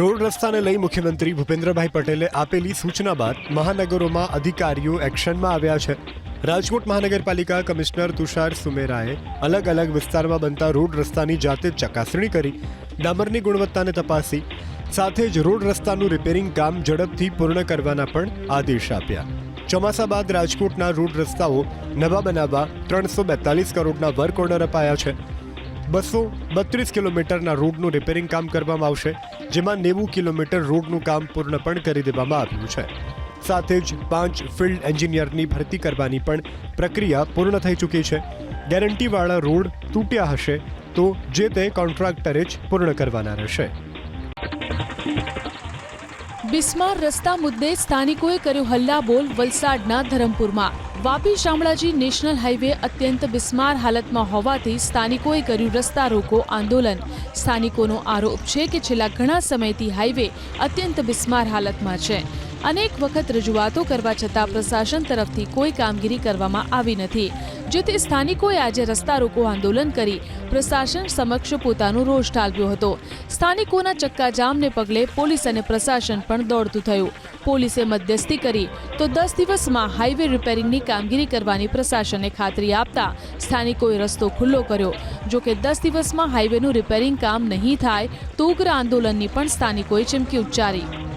Road રસ્તાને લઈ મુખ્યમંત્રી ભૂપેન્દ્રભાઈ પટેલે આપેલી સૂચના બાદ મહાનગરોમાં અધિકારીઓ એક્શનમાં આવ્યા છે. રાજકોટ મહાનગરપાલિકા કમિશનર તુષાર સુમેરાએ અલગ અલગ વિસ્તારમાં બનતા રોડ રસ્તાની જાતે જ ચકાસણી કરી, ડામરની ગુણવત્તાને તપાસી, સાથે જ રોડ રસ્તાનું રિપેરિંગ કામ ઝડપથી પૂર્ણ કરવાના પણ આદેશ આપ્યા. ચોમાસા બાદ રાજકોટના રોડ રસ્તાઓ નવા બનાવવા ત્રણસો બેતાલીસ કરોડના વર્ક ઓર્ડર અપાયા છે. બસો બત્રીસ કિલોમીટરના રોડનું રિપેરિંગ કામ કરવામાં આવશે, જેમાં નેવું કિલોમીટર રોડનું કામ પૂર્ણ પણ કરી દેવામાં આવ્યું છે. સાથે જ પાંચ ફિલ્ડ એન્જિનિયરની ભરતી કરવાની પણ પ્રક્રિયા પૂર્ણ થઈ ચૂકી છે. ગેરંટીવાળા રોડ તૂટ્યા હશે તો જે તે કોન્ટ્રાક્ટરે જ પૂર્ણ કરવાના રહેશે. બિસ્માર રસ્તા મુદ્દે સ્થાનિકોએ કર્યો હલ્લાબોલ વલસાડના ધરમપુરમાં. વાપી શામળાજી નેશનલ હાઈવે અત્યંત બિસ્માર હાલતમાં હોવાથી સ્થાનિકોએ કર્યું રસ્તા રોકો આંદોલન. સ્થાનિકોનો આરોપ છે કે છેલ્લા ઘણા સમયથી હાઈવે અત્યંત બિસ્માર હાલતમાં છે. અનેક વખત રજૂઆતો કરવા છતાં પ્રશાસન તરફથી કોઈ કામગીરી કરવામાં આવી નથી. જેથી સ્થાનિકોએ આજે રસ્તા રોકો આંદોલન કરી પ્રશાસન સમક્ષ પોતાનો રોષ ઠાલવ્યો હતો. સ્થાનિકોના ચક્કાજામને પગલે પોલીસ અને પ્રશાસન પણ દોડતું થયું. પોલીસે મધ્યસ્થી કરી તો દસ દિવસમાં હાઈવે રિપેરિંગની કામગીરી કરવાની પ્રશાસને ખાતરી આપતા સ્થાનિકોએ રસ્તો ખુલ્લો કર્યો. જો કે દસ દિવસમાં હાઈવેનું રિપેરિંગ કામ નહીં થાય તો ઉગ્ર આંદોલનની પણ સ્થાનિકોએ ચીમકી ઉચ્ચારી.